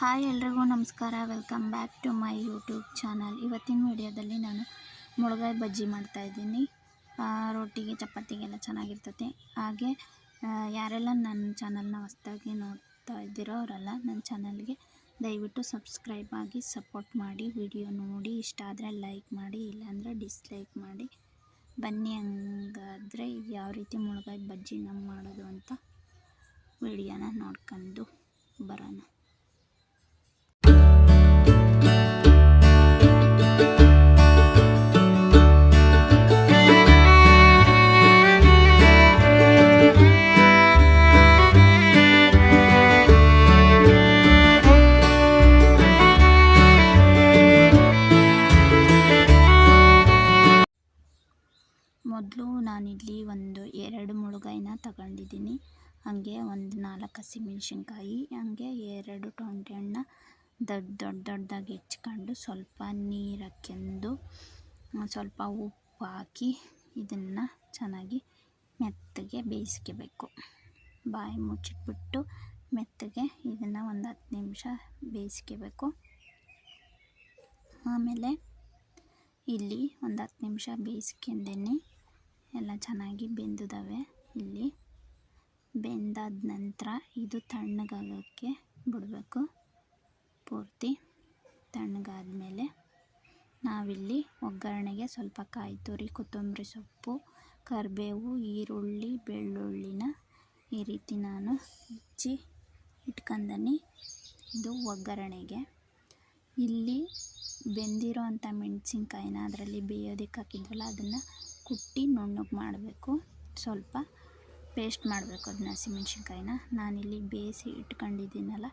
Hi ಎಲ್ರಿಗೂ ನಮಸ್ಕಾರ. Welcome back to my YouTube channel ಇವತ್ತಿನ ವಿಡಿಯೋದಲ್ಲಿ ನಾನು ಮುಳುಗಾಯಿ ಬಜ್ಜಿ ಮಾಡ್ತಾಯಿದ್ದೀನಿ ರೊಟ್ಟಿಗೆ, ಚಪಾತಿಗೆಲ್ಲ ಚೆನ್ನಾಗಿರ್ತದೆ ಹಾಗೆ ಯಾರೆಲ್ಲ ನನ್ನ ಚಾನಲ್ನ ಹೊಸ್ದಾಗಿ ನೋಡ್ತಾ ಇದ್ದೀರೋ ಅವರೆಲ್ಲ ನನ್ನ ಚಾನಲ್ಗೆ ದಯವಿಟ್ಟು ಸಬ್ಸ್ಕ್ರೈಬ್ ಆಗಿ ಸಪೋರ್ಟ್ ಮಾಡಿ. ವಿಡಿಯೋ ನೋಡಿ, ಇಷ್ಟ ಆದರೆ ಲೈಕ್ ಮಾಡಿ, ಇಲ್ಲಾಂದರೆ ಡಿಸ್ಲೈಕ್ ಮಾಡಿ. ಬನ್ನಿ ಹಂಗಾದರೆ ಯಾವ ರೀತಿ ಮುಳುಗಾಯಿ ಬಜ್ಜಿನ ಮಾಡೋದು ಅಂತ ವಿಡಿಯೋನ ನೋಡ್ಕೊಂಡು ಬರೋಣ. ಮೊದಲು ನಾನಿಲ್ಲಿ ಒಂದು ಎರಡು ಮುಳುಗಾಯಿನ ತಗೊಂಡಿದ್ದೀನಿ. ಹಾಗೆ ಒಂದು ನಾಲ್ಕು ಹಸಿಮೆಣ್ಸಿನ್ಕಾಯಿ ಹಾಗೆ ಎರಡು ಟೊಂಟೆ ಹಣ್ಣ ದೊಡ್ಡ ದೊಡ್ಡ ದೊಡ್ಡದಾಗಿ ಹೆಚ್ಕೊಂಡು ಸ್ವಲ್ಪ ನೀರು ಸ್ವಲ್ಪ ಉಪ್ಪು ಹಾಕಿ ಇದನ್ನು ಚೆನ್ನಾಗಿ ಮೆತ್ತಗೆ ಬೇಯಿಸ್ಕೋಬೇಕು. ಬಾಯಿ ಮುಚ್ಚಿಟ್ಬಿಟ್ಟು ಮೆತ್ತಗೆ ಇದನ್ನು ಒಂದು ಹತ್ತು ನಿಮಿಷ ಬೇಯಿಸ್ಕೋಬೇಕು. ಆಮೇಲೆ ಇಲ್ಲಿ ಒಂದು ಹತ್ತು ನಿಮಿಷ ಬೇಯಿಸ್ಕೊಂಡೇನೆ ಎಲ್ಲ ಚೆನ್ನಾಗಿ ಬೆಂದಿದ್ದಾವೆ ಇಲ್ಲಿ. ಬೆಂದಾದ ನಂತರ ಇದು ತಣ್ಣಗಾಗೋಕ್ಕೆ ಬಿಡಬೇಕು. ಪೂರ್ತಿ ತಣ್ಣಗಾದ ಮೇಲೆ ನಾವಿಲ್ಲಿ ಒಗ್ಗರಣೆಗೆ ಸ್ವಲ್ಪ ಕಾಯಿ ತುರಿ ಕೊತ್ತಂಬರಿ ಸೊಪ್ಪು, ಕರಿಬೇವು, ಈರುಳ್ಳಿ, ಬೆಳ್ಳುಳ್ಳಿನ ಈ ರೀತಿ ನಾನು ಹೆಚ್ಚಿ ಇಟ್ಕೊಂಡನಿ ಇದು ಒಗ್ಗರಣೆಗೆ. ಇಲ್ಲಿ ಬೆಂದಿರೋ ಅಂಥ ಮೆಣಸಿನ್ಕಾಯಿನ ಅದರಲ್ಲಿ ಬೇಯೋದಕ್ಕೆ ಹಾಕಿದ್ವಲ್ಲ, ಅದನ್ನು ಕುಟ್ಟಿ ನುಣ್ಣಗೆ ಮಾಡಬೇಕು. ಸ್ವಲ್ಪ ಪೇಸ್ಟ್ ಮಾಡಬೇಕು ಅದನ್ನ ಹಸಿಮೆಣ್ಸಿನ್ಕಾಯಿನ. ನಾನಿಲ್ಲಿ ಬೇಯಿಸಿ ಇಟ್ಕೊಂಡಿದ್ದೀನಲ್ಲ,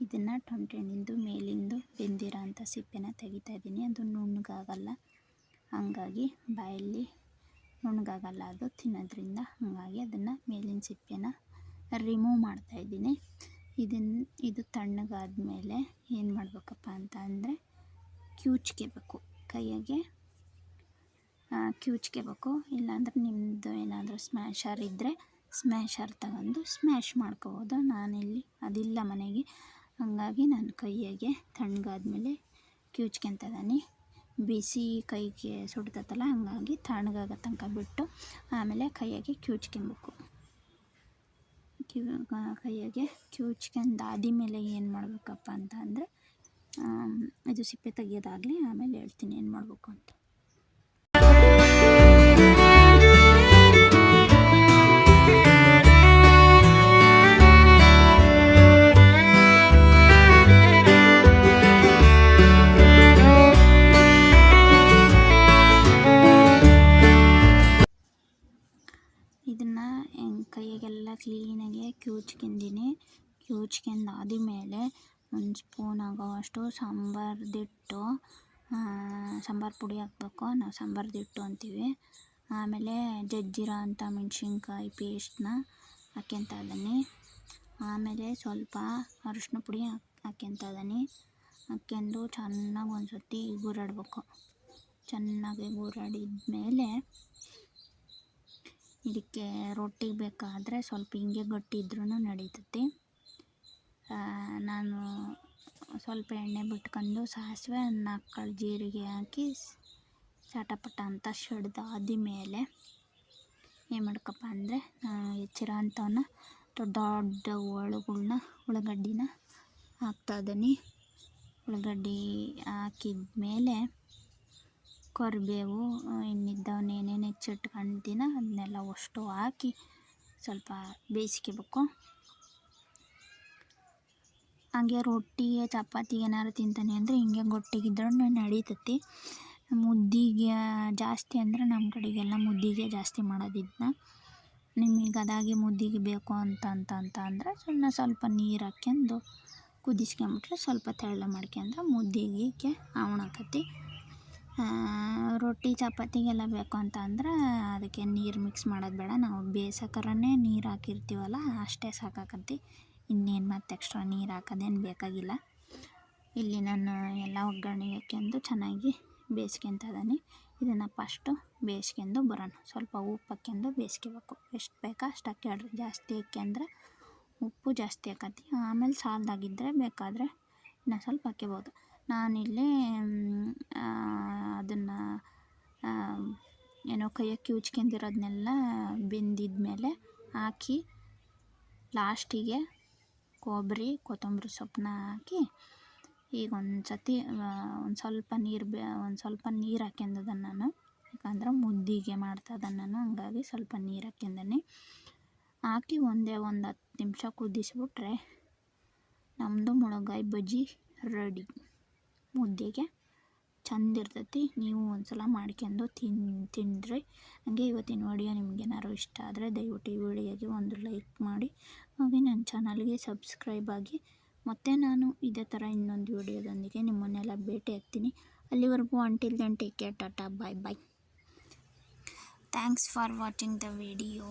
ಇದನ್ನು ಟೊಂಟೆಹಣ್ಣಿಂದು ಮೇಲಿಂದು ಬೆಂದಿರೋ ಅಂಥ ಸಿಪ್ಪೆನ ತೆಗಿತಾಯಿದ್ದೀನಿ ಅದು ನುಣ್ಣಗಾಗಲ್ಲ. ಹಂಗಾಗಿ ಬಾಯಲ್ಲಿ ನುಣ್ಣಗಾಗಲ್ಲ, ಅದು ತಿನ್ನೋದ್ರಿಂದ ಹಾಗಾಗಿ ಅದನ್ನು ಮೇಲಿನ ಸಿಪ್ಪೆನ ರಿಮೂವ್ ಮಾಡ್ತಾಯಿದ್ದೀನಿ ಇದನ್ನು ಇದು ತಣ್ಣಗಾದ ಮೇಲೆ ಏನು ಮಾಡಬೇಕಪ್ಪ ಅಂತ ಅಂದರೆ ಕ್ಯೂಚ್ಕೋಬೇಕು ಕೈಯಾಗೆ ಕ್ಯೂಚ್ಕೋಬೇಕು ಇಲ್ಲಾಂದ್ರೆ ನಿಮ್ಮದು ಏನಾದರೂ ಸ್ಮ್ಯಾಶರ್ ಇದ್ದರೆ ಸ್ಮ್ಯಾಶರ್ ತಗೊಂಡು ಸ್ಮ್ಯಾಶ್ ಮಾಡ್ಕೋಬೋದು. ನಾನಿಲ್ಲಿ ಅದಿಲ್ಲ ಮನೆಗೆ. ಹಾಗಾಗಿ ನಾನು ಕೈಯಾಗೆ ತಣ್ಣಗಾದ್ಮೇಲೆ ಕ್ಯೂಚ್ಕೊಂತದೀನಿ ಬಿಸಿ ಕೈಗೆ ಸುಡ್ತತ್ತಲ್ಲ ಹಾಗಾಗಿ ತಣ್ಣಗಾಗೋ ತನಕ ಬಿಟ್ಟು ಆಮೇಲೆ ಕೈಯಾಗೆ ಕ್ಯೂಚ್ಕೊಬೇಕು ಕ್ಯೂ ಕೈಯಾಗೆ ಮೇಲೆ ಏನು ಮಾಡಬೇಕಪ್ಪ ಅಂತ ಅಂದರೆ ಇದು ಸಿಪ್ಪೆ ತೆಗಿಯೋದಾಗಲಿ ಆಮೇಲೆ ಹೇಳ್ತೀನಿ ಏನು ಮಾಡಬೇಕು ಅಂತ. ಕ್ಲೀನಾಗಿ ಕ್ಯೂಚ್ಕೊಂಡಿನಿ. ಕ್ಯೂಚ್ಕೊಂಡು ಆದಮೇಲೆ ಒಂದು ಸ್ಪೂನ್ ಆಗೋವಷ್ಟು ಸಾಂಬಾರ್ದಿಟ್ಟು ಸಾಂಬಾರು ಪುಡಿ ಹಾಕ್ಬೇಕು. ನಾವು ಸಾಂಬಾರ್ದಿಟ್ಟು ಅಂತೀವಿ. ಆಮೇಲೆ ಜಜ್ಜಿರೋ ಅಂಥ ಮೆಣಸಿನ್ಕಾಯಿ ಪೇಸ್ಟ್ನ ಹಾಕ್ಯಂತ ಇದ್ದೀನಿ. ಆಮೇಲೆ ಸ್ವಲ್ಪ ಅರಿಶಿನ ಪುಡಿ ಹಾಕ್, ಹಾಕ್ಯಂತ ಇದ್ದೀನಿ. ಹಾಕ್ಯಂಡು ಚೆನ್ನಾಗಿ ಒಂದು ಸರ್ತಿ ಗೂರಾಡಬೇಕು ಚೆನ್ನಾಗಿ ಗೂರಾಡಿದ ಮೇಲೆ ಇದಕ್ಕೆ ರೊಟ್ಟಿಗೆ ಬೇಕಾದರೆ ಸ್ವಲ್ಪ ಹಿಂಗೆ ಗಟ್ಟಿ ಇದ್ರೂ ನಡೀತೈತಿ ನಾನು ಸ್ವಲ್ಪ ಎಣ್ಣೆ ಬಿಟ್ಕೊಂಡು ಸಾಸಿವೆ ನಾಲ್ಕು ಜೀರಿಗೆ ಹಾಕಿ ಚಟಪಟ ಅಂತ ಶಡ್ದಾದ ಮೇಲೆ ಏನು ಮಾಡ್ಕಪ್ಪ ಅಂದರೆ ಹೆಚ್ಚಿರೋ ಅಂಥವನ್ನ ದೊಡ್ಡ ದೊಡ್ಡ ಒಳಗಳ್ನ ಉಳ್ಳಾಗಡ್ಡಿನ ಹಾಕ್ತಾಯಿದ್ದೀನಿ ಉಳ್ಳಾಗಡ್ಡಿ ಹಾಕಿದ ಮೇಲೆ ಕರಿಬೇವು ಇನ್ನಿದ್ದವನ್ನ ಏನೇನು ಹೆಚ್ಚಿಟ್ಕೊಂತೀನ ಅದನ್ನೆಲ್ಲ ಅಷ್ಟು ಹಾಕಿ ಸ್ವಲ್ಪ ಬೇಯಿಸ್ಕೋಬೇಕು. ಹಾಗೆ ರೊಟ್ಟಿಗೆ, ಚಪಾತಿಗೆ ಏನಾರು ತಿಂತಾನೆ ಅಂದರೆ ಹಿಂಗೆ ಗೊಟ್ಟಿಗಿದ್ರೂ ನಡೀತತಿ. ಮುದ್ದಿಗೆ ಜಾಸ್ತಿ ಅಂದರೆ ನಮ್ಮ ಕಡೆಗೆಲ್ಲ ಮುದ್ದಿಗೆ ಜಾಸ್ತಿ ಮಾಡೋದಿದ್ದ ನಿಮಗೆ ಅದಾಗಿ ಮುದ್ದಿಗೆ ಬೇಕು ಅಂತ ಅಂತ ಅಂತ ಅಂದರೆ ಸುಮ್ಮನೆ ಸ್ವಲ್ಪ ನೀರು ಹಾಕ್ಯಂಡು ಕುದಿಸ್ಕೊಂಬಿಟ್ರೆ ಸ್ವಲ್ಪ ತೆಳ್ಳ ಮಾಡ್ಕೊಂಡ್ರೆ ಮುದ್ದಿಗೆ ಅವಣಕತಿ ರೊಟ್ಟಿ ಚಪಾತಿಗೆಲ್ಲ ಬೇಕು ಅಂತ ಅಂದ್ರೆ ಅದಕ್ಕೆ ನೀರು ಮಿಕ್ಸ್ ಮಾಡೋದು ಬೇಡ. ನಾವು ಬೇಯಿಸೋಕರನೇ ನೀರು ಹಾಕಿರ್ತೀವಲ್ಲ, ಅಷ್ಟೇ ಸಾಕಾಕತ್ತಿ. ಇನ್ನೇನು ಮತ್ತೆ ಎಕ್ಸ್ಟ್ರಾ ನೀರು ಹಾಕೋದೇನು ಬೇಕಾಗಿಲ್ಲ. ಇಲ್ಲಿ ನಾನು ಎಲ್ಲ ಒಗ್ಗರಣೆ ಹಾಕ್ಯಂದು ಚೆನ್ನಾಗಿ ಬೇಯಿಸ್ಕೊಂತ ಇದ್ದೀನಿ. ಇದನ್ನು ಫಸ್ಟು ಬೇಯಿಸ್ಕೊಂಡು ಬರೋಣ. ಸ್ವಲ್ಪ ಉಪ್ಪು ಹಾಕ್ಯಂದು ಬೇಯಿಸ್ಕೋಬೇಕು ಎಷ್ಟು ಬೇಕಾ ಅಷ್ಟು ಹಾಕ್ಯಾಡ್ರಿ ಜಾಸ್ತಿ ಹಾಕ್ಯಂದ್ರೆ ಉಪ್ಪು ಜಾಸ್ತಿ ಆಕತಿ ಆಮೇಲೆ ಸಾಲದಾಗಿದ್ದರೆ ಬೇಕಾದರೆ ಇನ್ನೂ ಸ್ವಲ್ಪ ಹಾಕ್ಕೋಬೋದು ನಾನಿಲ್ಲಿ ಅದನ್ನು ಏನೋ ಕೈಯಕ್ಕೆ ಬೆಂದಿದ ಮೇಲೆ ಹಾಕಿ, ಲಾಸ್ಟಿಗೆ ಕೊಬ್ಬರಿ, ಕೊತ್ತಂಬರಿ ಸೊಪ್ಪನ್ನ ಹಾಕಿ, ಈಗ ಒಂದು ಸತಿ ಒಂದು ಸ್ವಲ್ಪ ನೀರು ಬೆ, ಒಂದು ಸ್ವಲ್ಪ ನೀರು ಹಾಕ್ಯಂದದ ನಾನು, ಯಾಕಂದ್ರೆ ಮುದ್ದಿಗೆ ಮಾಡ್ತಾ ಇದ್ದಾನೆ ನಾನು, ಹಂಗಾಗಿ ಸ್ವಲ್ಪ ನೀರು ಹಾಕ್ಯಂದೀನಿ. ಹಾಕಿ ಒಂದೇ ಒಂದು ಹತ್ತು ನಿಮಿಷ ಕುದಿಸಿಬಿಟ್ರೆ ನಮ್ಮದು ಮುಳಗಾಯಿ ಬಜ್ಜಿ ರೆಡಿ. ಮುದ್ದೆಗೆ ಚಂದ ಇರ್ತೈತಿ. ನೀವು ಒಂದ್ಸಲ ಮಾಡ್ಕೊಂಡು ತಿನ್ ತಿನ್ನಿರಿ ಹಾಗೆ ಇವತ್ತಿನ ವಿಡಿಯೋ ನಿಮ್ಗೇನಾದ್ರು ಇಷ್ಟ ಆದರೆ ದಯವಿಟ್ಟು ಈ ವಿಡಿಯೋಗೆ ಒಂದು ಲೈಕ್ ಮಾಡಿ. ಹಾಗೆ ನನ್ನ ಚಾನಲ್ಗೆ ಸಬ್ಸ್ಕ್ರೈಬ್ ಆಗಿ. ಮತ್ತೆ ನಾನು ಇದೇ ಥರ ಇನ್ನೊಂದು ವಿಡಿಯೋದೊಂದಿಗೆ ನಿಮ್ಮನ್ನೆಲ್ಲ ಭೇಟಿ ಆಗ್ತೀನಿ. ಅಲ್ಲಿವರೆಗೂ until then take care tata bye bye thanks for watching the video